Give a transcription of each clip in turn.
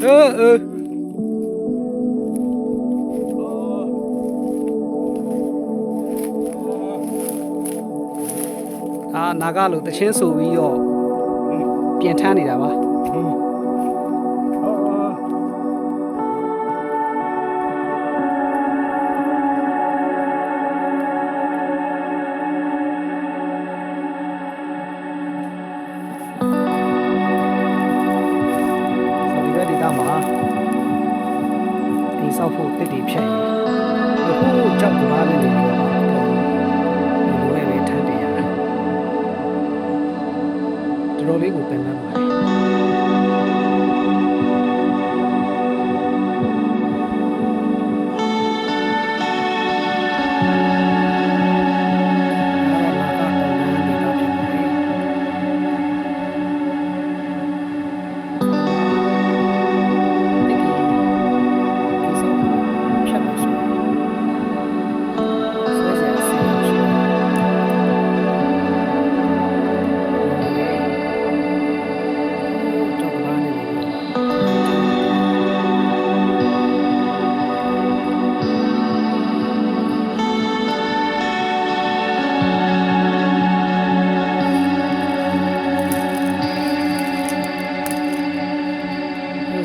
เออเออအာနာဂလို့တချင်းဆိုပြီးတော့ပြင်ထမ်းနေတာပါ ဒေသမှာဒီဆောက်ဖို့တစ်တီဖြတ်ရင်အခုကြောက်ကြပါနဲ့နေပြီးတော့ဒီလိုနဲ့ပဲထမ်းတင်ရတယ်တော်တော်လေးကိုပင်ပန်းပါတယ်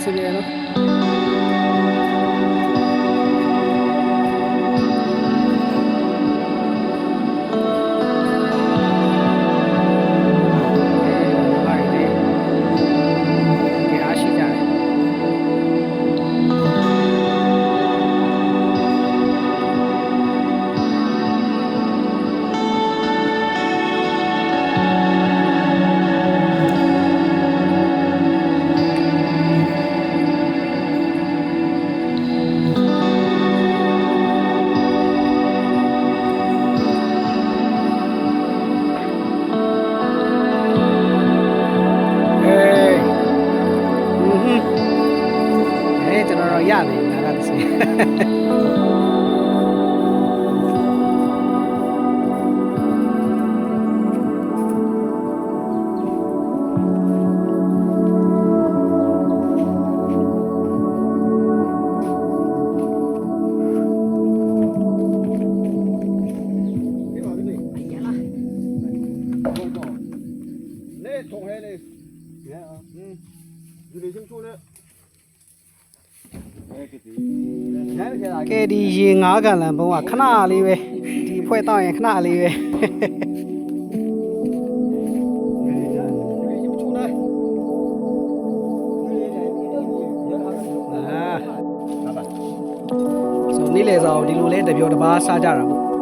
considero. thùng hay này, nhá, ừ, đi đi chung chung đấy. ကဲဒီရေငါးကန်လန်ဘုံကခဏလေးပဲဒီဖွဲ့တော့ရင်ခဏလေးပဲအာဆိုနေ့လေစာကိုဒီလိုလဲတပြောတစ်ပါးစားကြတာပေါ့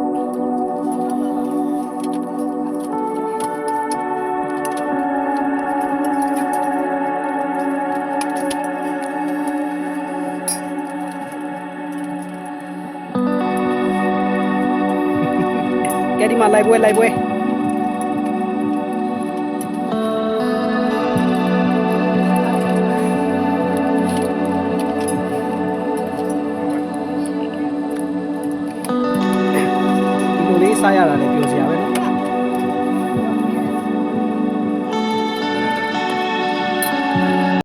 ဒီမှာလိုက်ပွဲလိုက်ပွဲဒီလိုလေးစားရတာလည်းပြောစရာပဲနော်